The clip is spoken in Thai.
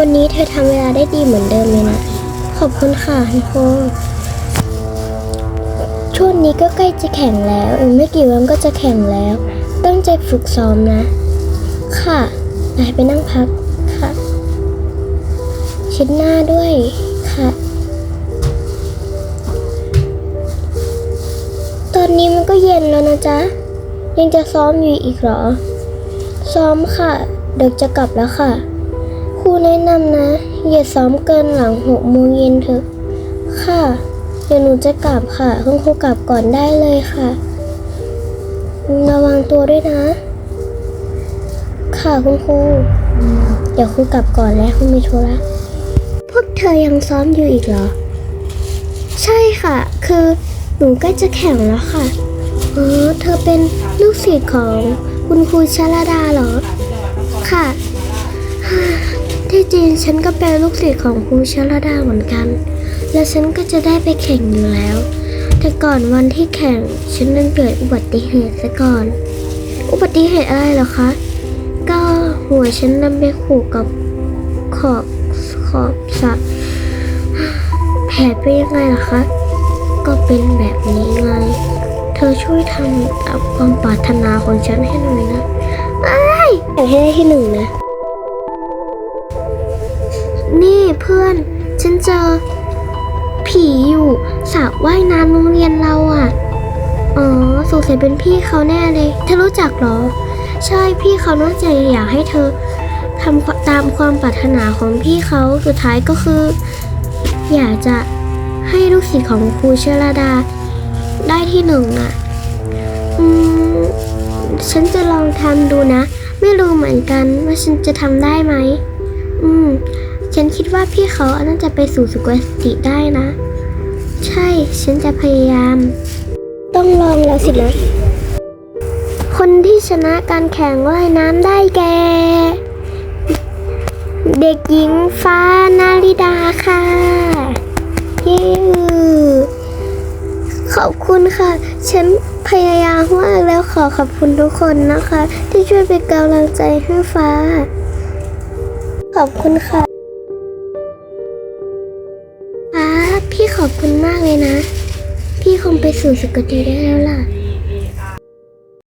วันนี้เธอทำเวลาได้ดีเหมือนเดิมเลยนะ ขอบคุณค่ะคุณครูช่วงนี้ก็ใกล้จะแข่งแล้วอีกไม่กี่วันก็จะแข่งแล้ว ตั้งใจฝึกซ้อมนะ ค่ะนายไปนั่งพักค่ะ เช็ดหน้าด้วยค่ะ ตอนนี้มันก็เย็นแล้วนะจ๊ะ ยังจะซ้อมอยู่อีกเหรอ ซ้อมค่ะ เด็กจะกลับแล้วค่ะ รูแนะนำนะ อย่าซ้อมเกินหลังหกโมงเย็นเถอะ ค่ะ เดี๋ยวหนูจะกลับค่ะ คุณครูกลับก่อนได้เลยค่ะ ระวังตัวด้วยนะ ค่ะคุณครู เดี๋ยวครูกลับก่อนแล้วคุณมีธุระ พวกเธอยังซ้อมอยู่อีกเหรอ ใช่ค่ะ คือหนูใกล้จะแข่งแล้วค่ะ อ๋อ เธอเป็นลูกศิษย์ของคุณครูชลดาเหรอ ค่ะ ที่จริงฉันก็เป็นลูกศิษย์ของครูชลดาเหมือนกัน และฉันก็จะได้ไปแข่งอยู่แล้ว แต่ก่อนวันที่แข่งฉันนั้นเกิดอุบัติเหตุซะก่อน อุบัติเหตุอะไรเหรอคะ ก็หัวฉันนำไปขู่กับขอบขอบสะแผลเป็นยังไงล่ะคะ ก็เป็นแบบนี้ไง เธอช่วยทำความปรารถนาของฉันให้หน่อยนะไอ้อยากให้ได้ที่หนึ่งนะ นี่เพื่อน ฉันเจอ ผีอยู่สระว่ายน้ำโรงเรียนเราอะ อ๋อสงสัยเป็นพี่เขาแน่เลย เธอรู้จักเหรอ ใช่พี่เขาน่าจะอยากให้เธอทำตามความปรารถนาของพี่เขาสุดท้ายก็คือ อยากจะให้ลูกศิษย์ของครูเชลดา ได้ที่หนึ่งอะ อืม ฉันจะลองทำดูนะ ไม่รู้เหมือนกันว่าฉันจะทำได้ไหม ฉันคิดว่าพี่เขาน่าจะไปสู่สุคติได้นะ ใช่ ฉันจะพยายาม ต้องลองแล้วสินะ คนที่ชนะการแข่งว่ายน้ำได้แก่เด็กหญิงฟ้านาริดาค่ะเย้ขอบคุณค่ะ ฉันพยายามมากแล้วขอขอบคุณทุกคนนะคะ ที่ช่วยเป็นกำลังใจให้ฟ้า ขอบคุณค่ะ อบคุณมากเลยนะ พี่คงไปสู่สุคติได้แล้วล่ะ